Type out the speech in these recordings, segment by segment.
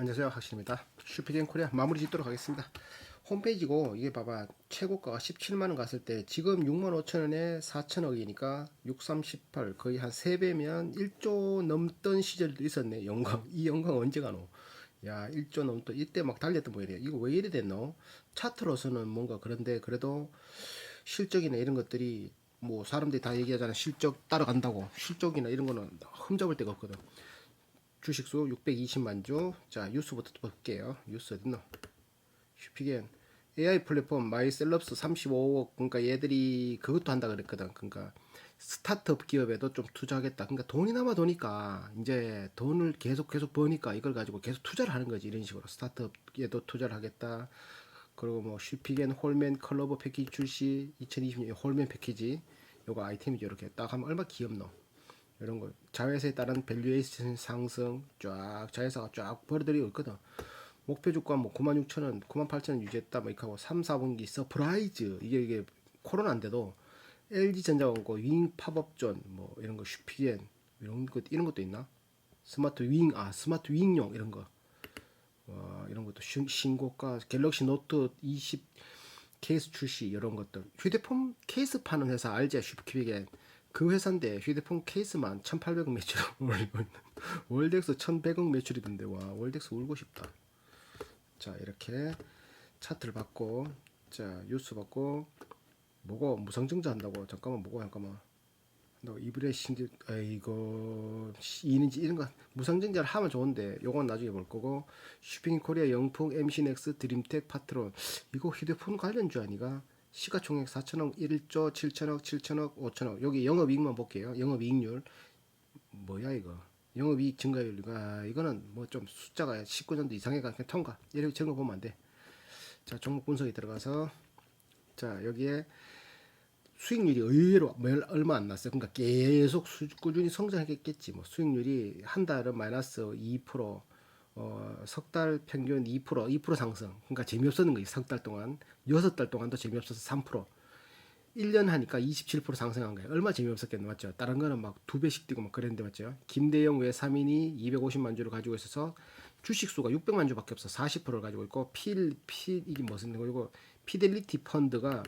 안녕하세요 학신입니다. 슈피겐 코리아 마무리 짓도록 하겠습니다. 홈페이지고 이게 봐봐. 최고가가 17만원 갔을 때 지금 6만 5천원에 4천억이니까 6, 3, 18 거의 한 3배면 1조 넘던 시절도 있었네. 영광. 이 영광 언제 가노? 야 1조 넘던. 이때 막 달렸던 모양이에요 이거 왜 이래 됐노? 차트로서는 뭔가 그런데 그래도 실적이나 이런 것들이 뭐 사람들이 다 얘기하잖아. 실적 따라간다고. 실적이나 이런 거는 흠잡을 데가 없거든 주식수 620만 주. 자, 뉴스부터 볼게요. 뉴스 어딨노? 슈피겐. AI 플랫폼 마이셀럽스 35억. 그러니까 얘들이 그것도 한다 그랬거든. 그러니까 스타트업 기업에도 좀 투자하겠다. 그러니까 돈이 남아 도니까 이제 돈을 계속 계속 버니까 이걸 가지고 계속 투자를 하는 거지. 이런 식으로 스타트업에도 투자를 하겠다. 그리고 뭐 슈피겐 홀맨 컬러버 패키지 출시 2020년 홀맨 패키지 요거 아이템이죠. 이렇게 딱 하면 얼마 귀엽노. 이런 거. 자회사에 따른 밸류에이션 상승 쫙 자회사가 쫙 벌어들이고 있거든. 목표 주가 뭐 96,000원 98,000원 유지했다 뭐 이렇게 하고 3, 4분기 서프라이즈. 이게 이게 코로나인데도 LG전자공고 윙 팝업존 뭐 이런 거 슈피겐 이런 것 이런 것도 있나? 스마트 윙 아 스마트 윙용 이런 거. 와, 이런 것도 신, 신고가 갤럭시 노트 20 케이스 출시 이런 것들. 휴대폰 케이스 파는 회사 알지? 슈피겐 그 회사인데 휴대폰 케이스만 1,800억 매출 올리고 있는 월덱스 1,100억 매출이던데 와 월덱스 울고 싶다. 자 이렇게 차트를 받고 자 뉴스 받고 뭐고 무상증자 한다고. 잠깐만 뭐고 잠깐만. 너 이불에 신지 아이고 이는지 이런 거. 무상증자를 하면 좋은데 요건 나중에 볼 거고. 슈핑 코리아 영풍 MC넥스 드림텍 파트론. 이거 휴대폰 관련주 아니가 시가총액 4천억 1조 7천억 7천억 5천억. 여기 영업이익만 볼게요. 영업이익률. 뭐야 이거? 영업이익 증가율가 이거는 뭐 좀 숫자가 19년도 이상해가 그냥 통과. 이렇게 적어 보면 안 돼 자 종목 분석에 들어가서. 자 여기에 수익률이 의외로 몇- 얼마 안 났어요. 그러니까 계속 수, 꾸준히 성장했겠지. 뭐 수익률이 한 달은 마이너스 2% 어, 석 달 평균 2% 2% 상승. 그러니까 재미없었는 거예요. 석 달 동안. 여섯 달 동안도 재미없어서 3%. 1년 하니까 27% 상승한 거예요. 얼마 재미없었겠노 맞죠? 다른 거는 막 두 배씩 뛰고 막 그랬는데 맞죠? 김대영 외 3인이 250만 주를 가지고 있어서 주식 수가 600만 주밖에 없어. 40%를 가지고 있고 필, 필 이게 무슨 거고 피델리티 펀드가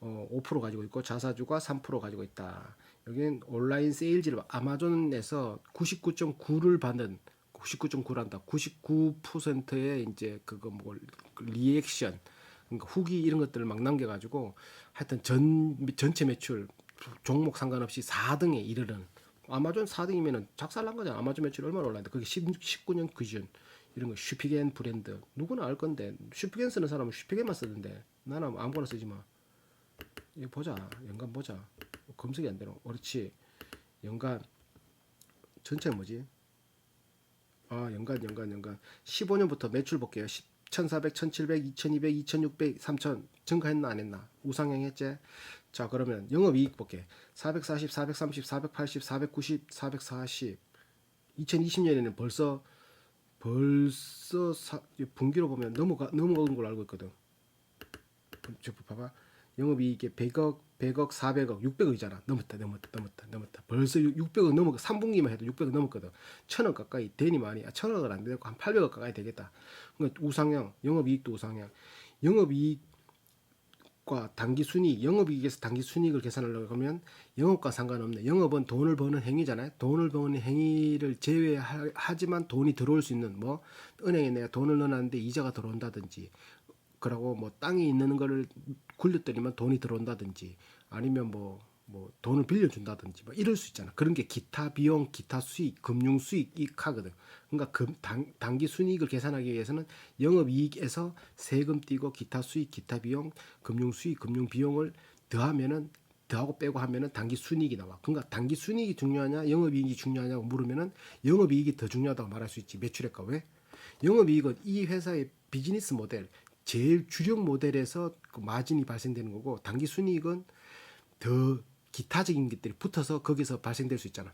어, 5% 가지고 있고 자사주가 3% 가지고 있다. 여기는 온라인 세일즈를 아마존에서 99.9를 받는 99.9란다. 99%의 이제 그거 뭐 리액션 그러니까 후기 이런 것들을 막 남겨가지고 하여튼 전 전체 매출 종목 상관없이 4등에 이르는 아마존 4등이면은 작살난 거잖아. 아마존 매출 얼마나 올랐는데 그게 10, 19년 기준 이런 거 슈피겐 브랜드 누구나 알 건데 슈피겐 쓰는 사람은 슈피겐만 쓰던데 나는 아무거나 쓰지 마. 이거 보자 연간 보자 검색이 안 되노. 그렇지 연간 전체 뭐지? 아, 연간, 연간, 연간. 15년부터 매출 볼게요. 10, 1400, 1700, 2200, 2600, 3000 증가했나 안 했나? 우상향 했지? 자, 그러면 영업이익 볼게. 440, 430, 480, 490, 440. 2020년에는 벌써 벌써 사, 분기로 보면 넘어가 넘어간 걸로 알고 있거든. 저 봐봐. 영업이익이 100억, 100억, 400억, 600억이잖아. 넘었다, 넘었다, 넘었다, 넘었다. 벌써 600억 넘어, 3분기만 해도 600억 넘었거든. 천억 가까이 되니 많이, 아, 천억은 안 되고 한 800억 가까이 되겠다. 그러니까 우상향, 영업이익도 우상향. 영업이익과 단기순이익, 영업이익에서 단기순이익을 계산하려고 하면 영업과 상관없네. 영업은 돈을 버는 행위잖아요. 돈을 버는 행위를 제외하지만 돈이 들어올 수 있는 뭐 은행에 내가 돈을 넣어놨는데 이자가 들어온다든지 그러고 뭐 땅이 있는 거를 굴렸더니만 돈이 들어온다든지 아니면 뭐, 뭐 돈을 빌려준다든지 뭐 이럴 수 있잖아. 그런 게 기타 비용, 기타 수익, 금융 수익 이익하거든. 그러니까 금, 단, 단기 순이익을 계산하기 위해서는 영업이익에서 세금 띄고 기타 수익, 기타 비용, 금융 수익, 금융 비용을 더하면은 더하고 빼고 하면은 단기 순이익이 나와. 그러니까 단기 순이익이 중요하냐, 영업이익이 중요하냐고 물으면은 영업이익이 더 중요하다고 말할 수 있지. 매출액과 왜? 영업이익은 이 회사의 비즈니스 모델, 제일 주력 모델에서 그 마진이 발생되는 거고 단기 순이익은 더 기타적인 것들이 붙어서 거기서 발생될 수 있잖아.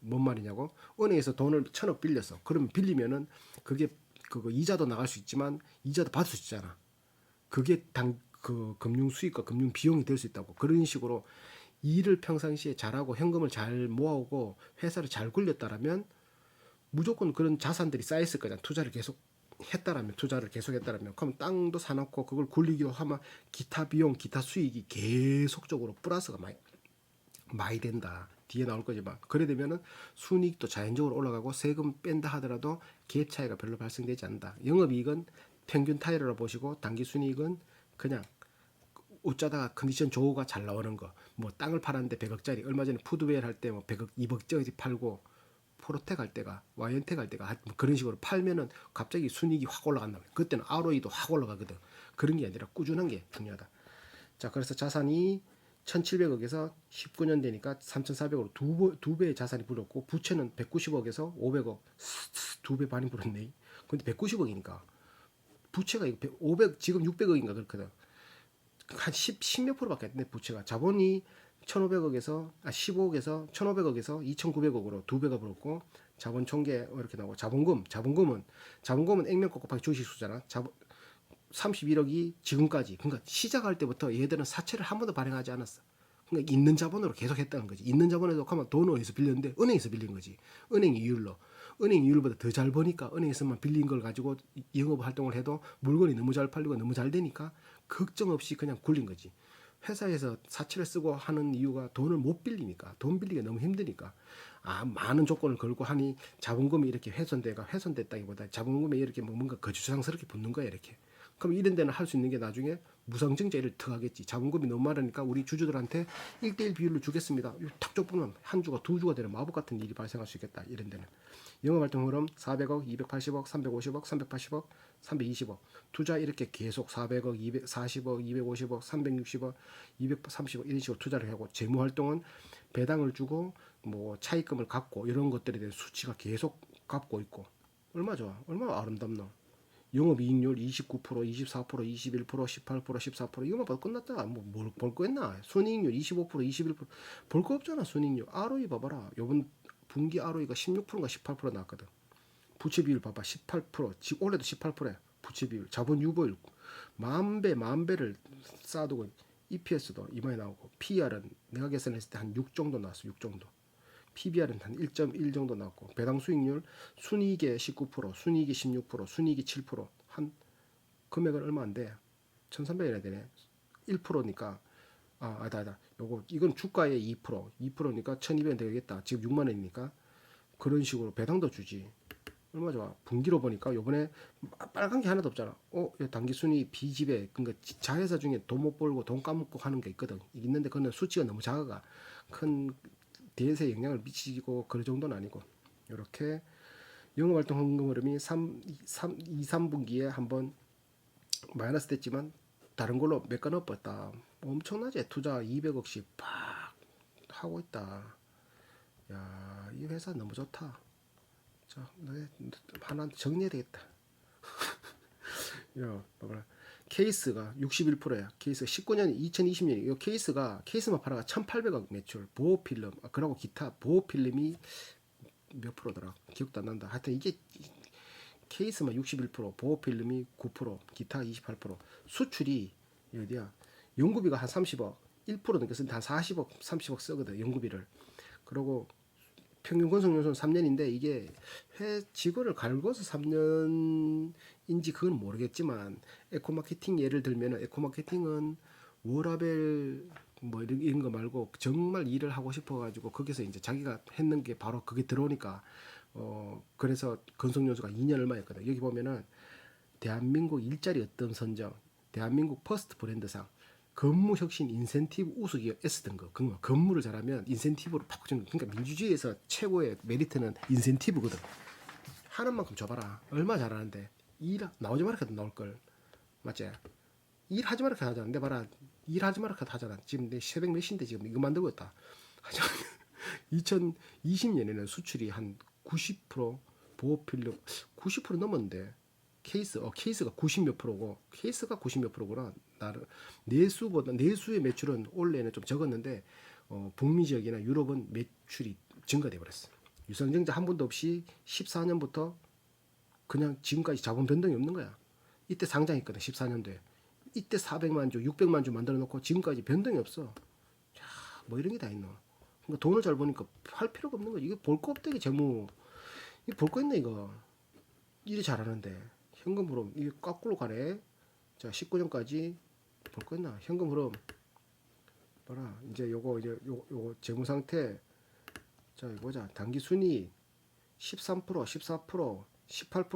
뭔 말이냐고? 은행에서 돈을 천억 빌렸어. 그러면 빌리면은 그게 그거 이자도 나갈 수 있지만 이자도 받을 수 있잖아. 그게 당 그 금융 수익과 금융 비용이 될 수 있다고. 그런 식으로 일을 평상시에 잘하고 현금을 잘 모아오고 회사를 잘 굴렸다라면 무조건 그런 자산들이 쌓였을 거잖아. 투자를 계속 했다라면 투자를 계속 했다라면 그럼 땅도 사놓고 그걸 굴리기도 하면 기타 비용, 기타 수익이 계속적으로 플러스가 많이 많이 된다. 뒤에 나올 거지만 그래 되면은 순이익도 자연적으로 올라가고 세금 뺀다 하더라도 갭 차이가 별로 발생되지 않는다. 영업이익은 평균 타이어로 보시고 단기 순이익은 그냥 어쩌다가 컨디션 좋고가 잘 나오는 거. 뭐 땅을 팔았는데 100억짜리 얼마 전에 푸드웨어 할 때 뭐 100억, 200억짜리 팔고 포로텍 할 때가 와이언텍 할 때가 하여튼 그런 식으로 팔면은 갑자기 순이익이 확 올라간다. 그때는 ROE도 확 올라가거든. 그런 게 아니라 꾸준한 게 중요하다. 자, 그래서 자산이 1,700억에서 19년 되니까 3,400억으로 두, 배- 두 배의 자산이 불었고 부채는 190억에서 500억 두 배 반이 불었네. 근데 190억이니까 부채가 이거 100 500 지금 600억인가 그렇거든. 한 10, 10몇 프로밖에 안 돼, 부채가. 자본이 1,500억에서, 아, 15억에서 1,500억에서 2,900억으로 두 배가 불었고, 자본 총계 이렇게 나오고, 자본금, 자본금은, 자본금은 액면 곱하기 주식수잖아. 자본, 31억이 지금까지. 그러니까 시작할 때부터 얘들은 사채를 한 번도 발행하지 않았어. 그러니까 있는 자본으로 계속 했다는 거지. 있는 자본에도 하면 돈 어디서 빌렸는데 은행에서 빌린 거지. 은행 이율로. 은행 이율보다 더 잘 버니까 은행에서만 빌린 걸 가지고 영업 활동을 해도 물건이 너무 잘 팔리고 너무 잘 되니까 걱정 없이 그냥 굴린 거지. 회사에서 사채를 쓰고 하는 이유가 돈을 못 빌리니까 돈 빌리기가 너무 힘드니까. 아 많은 조건을 걸고 하니 자본금이 이렇게 훼손돼가 훼손됐다기보다 자본금이 이렇게 뭐 뭔가 거주장스럽게 붙는 거야 이렇게. 그럼 이런 데는 할 수 있는 게 나중에 무상증자를 들어가겠지. 자본금이 너무 많으니까 우리 주주들한테 1대1 비율로 주겠습니다. 탁 줘보면 한 주가 두 주가 되는 마법 같은 일이 발생할 수 있겠다 이런 데는. 영업활동 흐름 400억 280억 350억 380억 320억 투자 이렇게 계속 400억 240억 250억 360억 230억 이런 식으로 투자를 하고 재무 활동은 배당을 주고 뭐 차입금을 갚고 이런 것들에 대한 수치가 계속 갚고 있고 얼마 좋아 얼마나 아름답노 영업이익률 29%, 24%, 21%, 18%, 14% 이거만 봐도 끝났다. 뭐뭘볼거 있나? 순이익률 25%, 21%. 볼 거 없잖아. 순이익률. ROE 봐봐라. 요번 분기 ROE가 16%인가 18% 나왔거든. 부채 비율 봐봐. 18%. 지 올해도 18%야. 부채 비율. 자본 유보율 만 배, 만 배를 쌓아두고 EPS도 이만이 나오고 PER은 내가 계산했을 때 한 6 정도 나왔어. 6 정도. PBR은 한 1.1 정도 나왔고 배당 수익률 순이익의 19%, 순이익이 16%, 순이익이 7%한 금액은 얼마 안 돼. 1,300이나 되네. 1%니까 아, 아니다, 아니다. 요거 이건 주가의 2%, 2%니까 1,200원 되겠다. 지금 6만 원이니까 그런 식으로 배당도 주지. 얼마 좋아. 분기로 보니까 요번에 빨간 게 하나도 없잖아. 어, 이 단기 순위 비집에 그러니까 지- 자회사 중에 돈 못 벌고 돈 까먹고 하는 게 있거든. 있는데 그는 수치가 너무 작아가 큰 대세에 영향을 미치고 그런 정도는 아니고 이렇게 영업활동 현금 흐름이 3, 3, 2, 3분기에 한번 마이너스 됐지만 다른 걸로 몇 건 엎었다. 엄청나지? 투자 200억씩 팍 하고 있다. 야, 이 회사 너무 좋다. 자, 네, 하나 정리해야 되겠다. 야, 봐봐라. 케이스가 61%야. 케이스 19년 2020년 이 케이스가 케이스만 팔아가 1,800억 매출. 보호 필름, 아, 그리고 기타 보호 필름이 몇 프로더라. 기억도 안 난다. 하여튼 이게 케이스만 61%, 보호 필름이 9%, 기타 28%. 수출이 어디야? 연구비가 한 30억, 1% 넘겼으니까 한 40억, 30억 쓰거든. 연구비를. 그리고 평균 건설 연수는 3년인데 이게 회 직원을 갈고서 3년인지 그건 모르겠지만 에코마케팅 예를 들면은 에코마케팅은 워라벨 뭐 이런, 이런 거 말고 정말 일을 하고 싶어 가지고 거기서 이제 자기가 했는 게 바로 그게 들어오니까 어 그래서 건설 연수가 2년 얼마였거든. 여기 보면은 대한민국 일자리 어떤 선정, 대한민국 퍼스트 브랜드상, 근무 혁신 인센티브 우수기업 S 등급. 그러니까 근무를 잘하면 인센티브를 팍 주는. 그러니까 민주주의에서 최고의 메리트는 인센티브거든. 하는 만큼 줘봐라. 얼마 잘하는데 일 나오지 말아도 나올 걸 맞지? 일하지 말아도 하잖아. 근데 봐라 일하지 말아도 하잖아. 지금 내 새벽 몇 시인데 지금 이거 만들고 있다. 2020년에는 수출이 한 90% 보호필름 90% 넘었는데 케이스 어 케이스가 90 몇 프로고 케이스가 90 몇 프로구나 나를 내수보다 내수의 매출은 올해는 좀 적었는데 어 북미 지역이나 유럽은 매출이 증가돼 버렸어 유상증자 한 번도 없이 14년부터 그냥 지금까지 자본 변동이 없는 거야. 이때 상장했거든 14년도에. 이때 400만 주 600만 주 만들어 놓고 지금까지 변동이 없어. 야, 뭐 이런 게 다 있노. 그러니까 돈을 잘 버니까 할 필요가 없는 거지. 이게 볼 거 없대게 재무. 이볼 거 있네 이거. 일이 잘하는데. 현금 흐름 이게 거꾸로 가네. 자 19년까지 볼 거 있나? 현금 흐름 봐라. 이제 요거 이제 요 요거 재무 상태. 자 이거 보자. 단기 순이 13% 14% 18%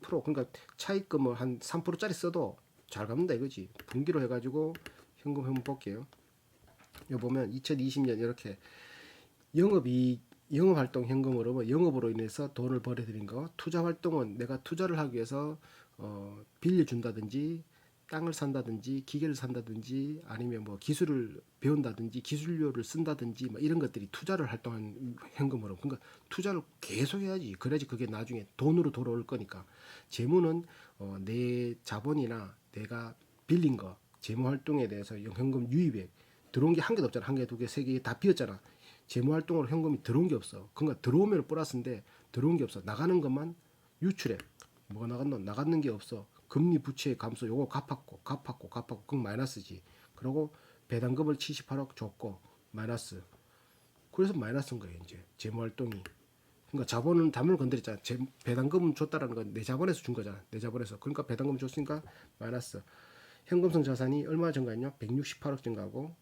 16% 그러니까 차입금을 한 3%짜리 써도 잘 갚는다 이거지. 분기로 해가지고 현금 한번 볼게요. 요 보면 2020년 이렇게 영업이 영업 활동 현금으로 뭐 영업으로 인해서 돈을 벌어들인 거 투자 활동은 내가 투자를 하기 위해서 어 빌려준다든지 땅을 산다든지 기계를 산다든지 아니면 뭐 기술을 배운다든지 기술료를 쓴다든지 뭐 이런 것들이 투자를 활동한 현금으로. 그러니까 투자를 계속 해야지. 그래야지 그게 나중에 돈으로 돌아올 거니까. 재무는 어, 내 자본이나 내가 빌린 거 재무 활동에 대해서 현금 유입액 들어온 게 한 개도 없잖아. 한 개 두 개 세 개 다 비었잖아. 재무 활동으로 현금이 들어온 게 없어. 그러니까 들어오면 플러스인데 들어온 게 없어. 나가는 것만 유출액 뭐가 나갔노? 나갔는 게 없어 금리 부채 감소 요거 갚았고 갚았고 갚았고 그건 마이너스지. 그리고 배당금을 78억 줬고 마이너스. 그래서 마이너스인 거예요 이제. 재무 활동이. 그러니까 자본은 담을 건드렸잖아. 제, 배당금은 줬다라는 건 내 자본에서 준 거잖아. 내 자본에서. 그러니까 배당금 줬으니까 마이너스. 현금성 자산이 얼마 증가했냐? 168억 증가하고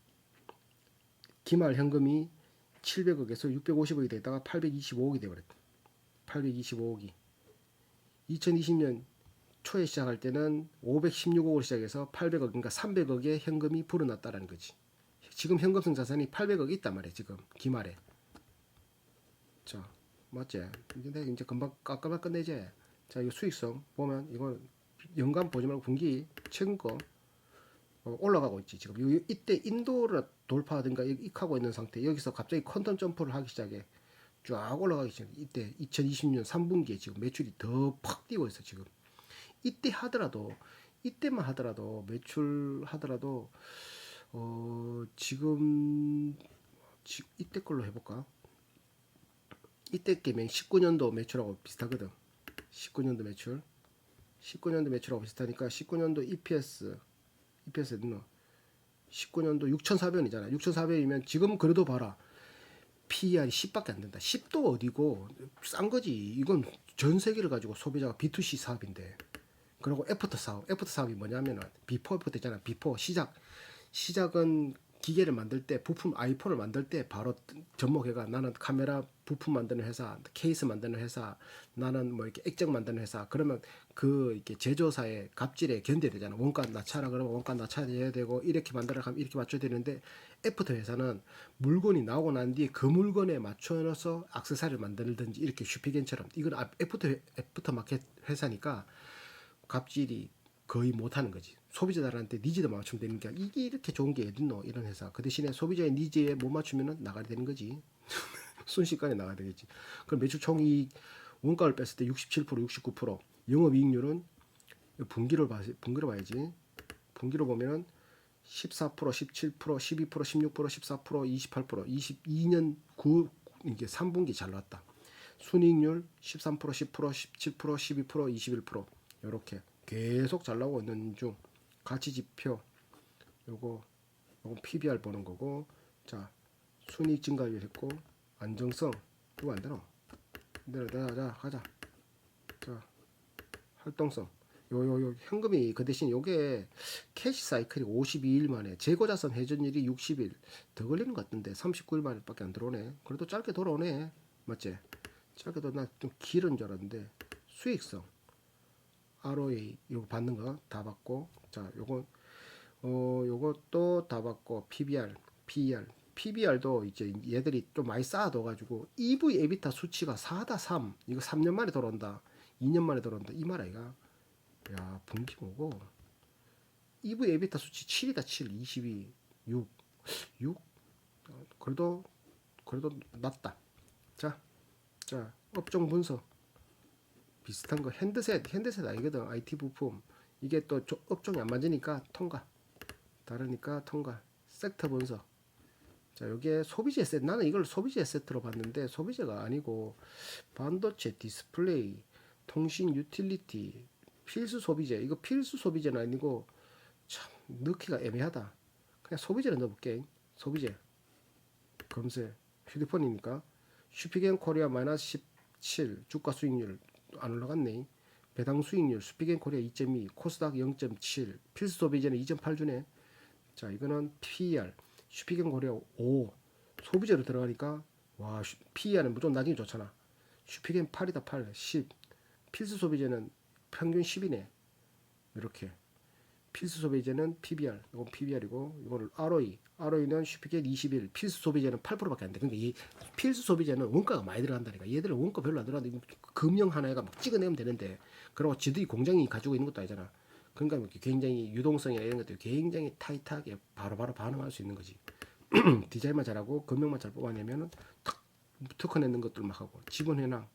기말 현금이 700억에서 650억이 되다가 825억이 돼버렸다. 825억이. 2020년 초에 시작할 때는 516억으로 시작해서 800억 그러니까 300억의 현금이 불어났다라는 거지. 지금 현금성 자산이 800억 있단 말이야 지금 기말에. 자 맞지? 근데 이제 금방 깎아만 끝내지. 자 이거 수익성 보면 이건 연간 보지 말고 분기 최근 거 어, 올라가고 있지 지금 요, 이때 인도를 돌파하든가 익하고 있는 상태 여기서 갑자기 컨텀 점프를 하기 시작해 쫙 올라가기 시작해 이때 2020년 3분기에 지금 매출이 더 팍 뛰고 있어 지금 이때 하더라도 이때만 하더라도 매출 하더라도 어 지금 지, 이때 걸로 해볼까? 이때 게면 19년도 매출하고 비슷하거든. 19년도 매출, 19년도 매출하고 비슷하니까 19년도 EPS, EPS 넣어. 19년도 6,400원이잖아. 6,400원이면 지금 그래도 봐라. PER이 10밖에 안 된다. 10도 어디고 싼 거지. 이건 전 세계를 가지고 소비자가 B2C 사업인데. 그리고 애프터 사업, 애프터 사업이 뭐냐면은 비포 애프터 있잖아. 비포 시작. 시작은 기계를 만들 때 부품 아이폰을 만들 때 바로 접목해가 나는 카메라 부품 만드는 회사, 케이스 만드는 회사, 나는 뭐 이렇게 액정 만드는 회사. 그러면 그 이렇게 제조사의 갑질에 견뎌야 되잖아. 원가 낮춰라 그러면 원가 낮춰야 되고 이렇게 만들어 가면 이렇게 맞춰야 되는데 애프터 회사는 물건이 나오고 난 뒤에 그 물건에 맞춰서 액세서리를 만들든지 이렇게 슈피겐처럼 이건 애프터 애프터 마켓 회사니까 갑질이 거의 못하는 거지. 소비자들한테 니즈도 맞추면 되는 게 이게 이렇게 좋은 게 어딨노 이런 회사. 그 대신에 소비자의 니즈에 못 맞추면은 나가야 되는 거지. 순식간에 나가야 되겠지. 그럼 매출 총이익 원가를 뺐을 때 67%, 69%. 영업이익률은 분기를 봐, 분기로 봐야지. 분기로 보면은 14%, 17%, 12%, 16%, 14%, 28%, 22년 9 이게 3분기 잘 나왔다. 순이익률 13%, 10%, 17%, 12%, 21% 이렇게 계속 잘 나오고 있는 중 가치 지표 요거 요거 PBR 보는 거고. 자 순이익 증가율 했고 안정성. 이거 안 되나? 네, 자, 자 가자. 자 활동성. 요요 요 현금이 그 대신 요게 캐시 사이클이 52일 만에 재고 자산 회전율이 60일. 더 걸리는 것 같은데 39일 만에밖에 안 들어오네. 그래도 짧게 돌아오네. 맞지? 짧게 도나좀 길은 줄 알았는데 수익성 ROA 요거 받는 거 다 받고. 자 요거 어 요것도 다 받고. PBR, PER, PBR도 이제 얘들이 좀 많이 쌓아둬 가지고 EV 에비타 수치가 4다 3 이거 3년 만에 돌아온다. 2년 만에 돌아온다. 이 말 아이가 야 분기 뭐고. EV 에비타 수치 7이다 7 22 6 6 어, 그래도 그래도 낮다. 자 자 업종 분석 비슷한 거 핸드셋 핸드셋 아니거든 IT 부품. 이게 또 조- 업종이 안 맞으니까 통과. 다르니까 통과. 섹터 분석. 자 여기에 소비재 세트 나는 이걸 소비재 세트로 봤는데 소비재가 아니고 반도체 디스플레이 통신 유틸리티 필수 소비재. 이거 필수 소비재는 아니고 참 넣기가 애매하다. 그냥 소비재를 넣어볼게. 소비재. 검색. 휴대폰이니까. 슈피겐 코리아 마이너스 7 주가 수익률 안 올라갔네. 배당 수익률 스피겐 코리아 2.2 코스닥 0.7 필수 소비재는 2.8 주네. 자 이거는 PER 슈피겐 코리아 5 소비재로 들어가니까 와 슈- PER은 무조건 나중에 좋잖아. 슈피겐 8이다 8 10 필수 소비재는 평균 10이네. 이렇게 필수 소비재는 PBR, 이건 PBR이고 이거는 ROE, ROE는 슈피겐 21, 필수 소비재는 8%밖에 안 돼. 그러니까 이 필수 소비재는 원가가 많이 들어간다니까. 얘들은 원가 별로 안 들어가는데 금형 하나가 막 찍어내면 되는데 그리고 지들이 공장이 가지고 있는 것도 아니잖아. 그러니까 이렇게 굉장히 유동성이나 이런 것들 굉장히 타이트하게 바로 바로 반응할 수 있는 거지. 디자인만 잘하고 금형만 잘 뽑아내면은 탁 특허 내는 것들 막 하고 지분 회랑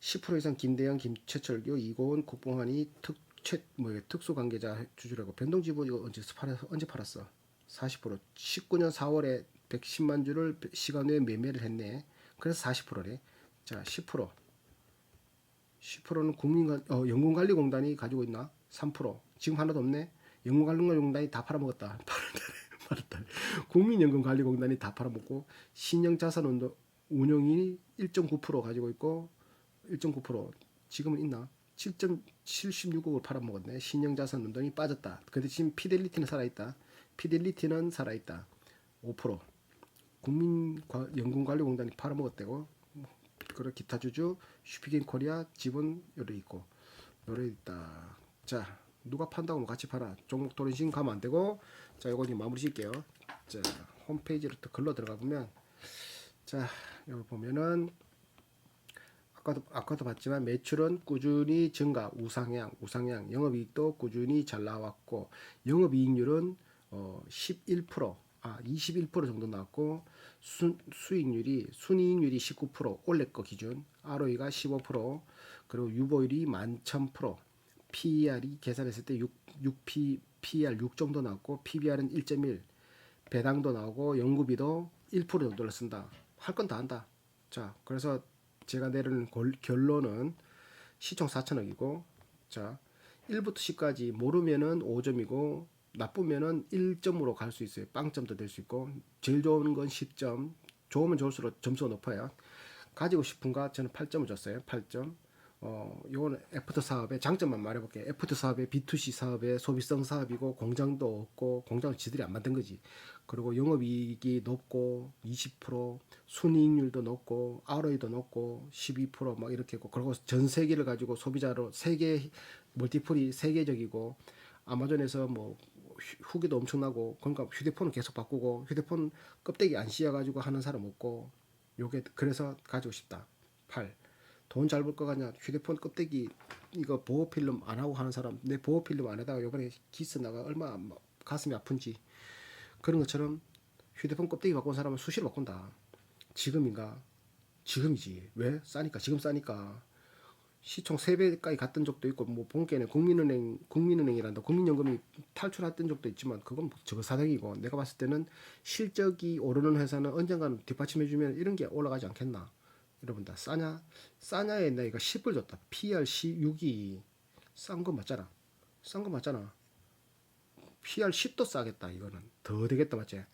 10% 이상 김대영, 김채철교, 이고은, 국봉환이 특 채뭐 이게 특수 관계자 주주라고 변동 지분 이거 언제 팔아 언제 팔았어? 40% 19년 4월에 110만 주를 시간 내에 매매를 했네. 그래서 40%래. 자, 10% 10%는 국민관 어, 연금관리공단이 가지고 있나? 3% 지금 하나도 없네. 연금관리공단이 다 팔아먹었다. 팔았다. 국민연금관리공단이 다 팔아먹고 신영자산운동 운영이 1.9% 가지고 있고 1.9% 지금은 있나? 7.76억을 팔아먹었네. 신영자산 운동이 빠졌다. 근데 지금 피델리티는 살아있다. 피델리티는 살아있다. 5% 국민연금관리공단이 팔아먹었대고 그리고 기타 주주 슈피겐 코리아 지분 요래 있고 요래 있다. 자 누가 판다고 뭐 같이 팔아. 종목 돌인신 가면 안 되고 자 이거 이제 마무리 짓게요. 자 홈페이지로 또 글로 들어가 보면 자 여기 보면은 아까도 아까도 봤지만 매출은 꾸준히 증가 우상향 우상향 영업이익도 꾸준히 잘 나왔고 영업이익률은 어 11%, 아 21% 정도 나왔고 수, 수익률이 순이익률이 19% 올해 거 기준 ROE가 15% 그리고 유보율이 11,000% PER이 계산했을 때 6, 6P, PER 6 정도 나왔고 PBR은 1.1 배당도 나오고 연구비도 1% 정도를 쓴다. 할 건 다 한다. 자, 그래서 제가 내리는 골- 결론은 시총 4천억이고, 자, 1부터 10까지 모르면은 5점이고, 나쁘면은 1점으로 갈 수 있어요. 빵점도 될 수 있고, 제일 좋은 건 10점. 좋으면 좋을수록 점수가 높아요. 가지고 싶은 가? 저는 8점을 줬어요. 8점. 어, 요거는 애프터 사업의 장점만 말해볼게요. 애프터 사업의 B2C 사업의 소비성 사업이고 공장도 없고 공장을 지들이 안 만든 거지. 그리고 영업이익이 높고 20% 순이익률도 높고 ROE도 높고 12%막 이렇게 있고 그리고 전 세계를 가지고 소비자로 세계 멀티플이 세계적이고 아마존에서 뭐 휴- 후기도 엄청나고 그러니까 휴대폰은 계속 바꾸고 휴대폰 껍데기 안 씌워가지고 하는 사람 없고 요게 그래서 가지고 싶다. 8. 돈 잘벌거 같냐? 휴대폰 껍데기 이거 보호 필름 안 하고 하는 사람 내 보호 필름 안 하다가 요번에 기스 나가 얼마 안- 가슴이 아픈지 그런 것처럼 휴대폰 껍데기 바꾼 사람은 수시로 바꾼다. 지금인가? 지금이지. 왜? 싸니까. 지금 싸니까. 시총 3배까지 갔던 적도 있고 뭐 본게는 국민은행 국민은행이란다 국민연금이 탈출했던 적도 있지만 그건 뭐 저거 사정이고 내가 봤을 때는 실적이 오르는 회사는 언젠가는 뒷받침해 주면 이런 게 올라가지 않겠나 여러분 다 싸냐? 싸냐에 내가 10을 줬다. PR 6이. 싼 거 맞잖아. 싼 거 맞잖아. PR 10도 싸겠다. 이거는. 더 되겠다 맞지?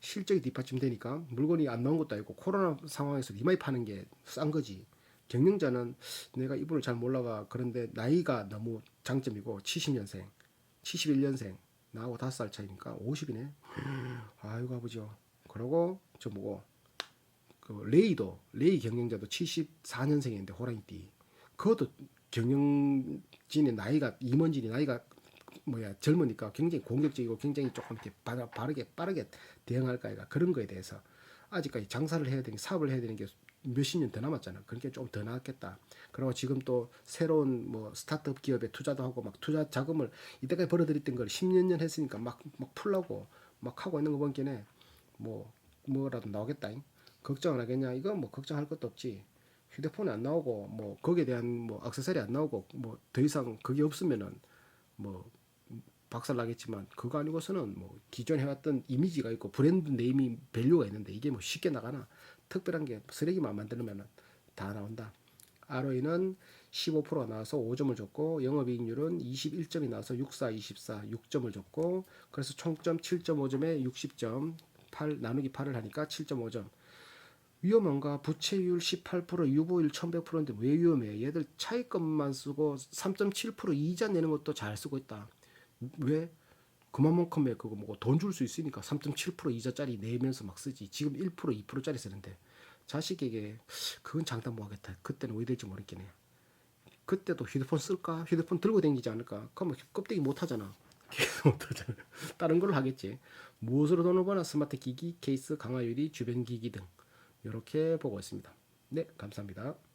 실적이 뒷받침 되니까 물건이 안 나온 것도 아니고 코로나 상황에서 이마이 파는 게 싼 거지. 경영자는 내가 이분을 잘 몰라가 그런데 나이가 너무 장점이고 70년생 71년생 나하고 5살 차이니까 50이네. 아이고 아버지요. 그러고 저 뭐고 그 레이도 레이 경영자도 74년생인데 호랑이띠 그것도 경영진의 나이가 임원진이 나이가 뭐야 젊으니까 굉장히 공격적이고 굉장히 조금 이렇게 바, 바르게 빠르게 대응할 까 이가 그런 거에 대해서 아직까지 장사를 해야 되는 게 사업을 해야 되는 게 몇십 년 더 남았잖아. 그러니까 좀 더 나았겠다. 그리고 지금 또 새로운 뭐 스타트업 기업에 투자도 하고 막 투자 자금을 이때까지 벌어들였던 걸 10년 년 했으니까 막 막 풀라고 막 하고 있는 거 보기에는 뭐 뭐라도 나오겠다. 걱정을 하겠냐? 이건 뭐 걱정할 것도 없지. 휴대폰이 안 나오고 뭐 거기에 대한 뭐 액세서리 안 나오고 뭐 더 이상 그게 없으면은 뭐 박살 나겠지만 그거 아니고서는 뭐 기존 해왔던 이미지가 있고 브랜드 네이밍 밸류가 있는데 이게 뭐 쉽게 나가나 특별한 게 쓰레기만 만들면은 다 나온다. ROE는 15%가 나와서 5점을 줬고 영업이익률은 21점이 나와서 64, 24, 6점을 줬고 그래서 총점 7.5점에 60점 8 나누기 8을 하니까 7.5점 위험한가? 부채율 18%, 유보율 1100%인데 왜 위험해? 얘들 차익금만 쓰고 3.7% 이자 내는 것도 잘 쓰고 있다. 왜? 그만큼의 그거 뭐고 돈줄 수 있으니까 3.7% 이자짜리 내면서 막 쓰지. 지금 1% 2%짜리 쓰는데 자식에게 그건 장담 못 하겠다. 그때는 왜 될지 모르겠네. 그때도 휴대폰 쓸까? 휴대폰 들고 다니지 않을까? 그러면 껍데기 못 하잖아. 못 하잖아. 다른 걸로 하겠지. 무엇으로 돈을 버나 스마트 기기, 케이스, 강화유리, 주변 기기 등 이렇게 보고 있습니다. 네, 감사합니다.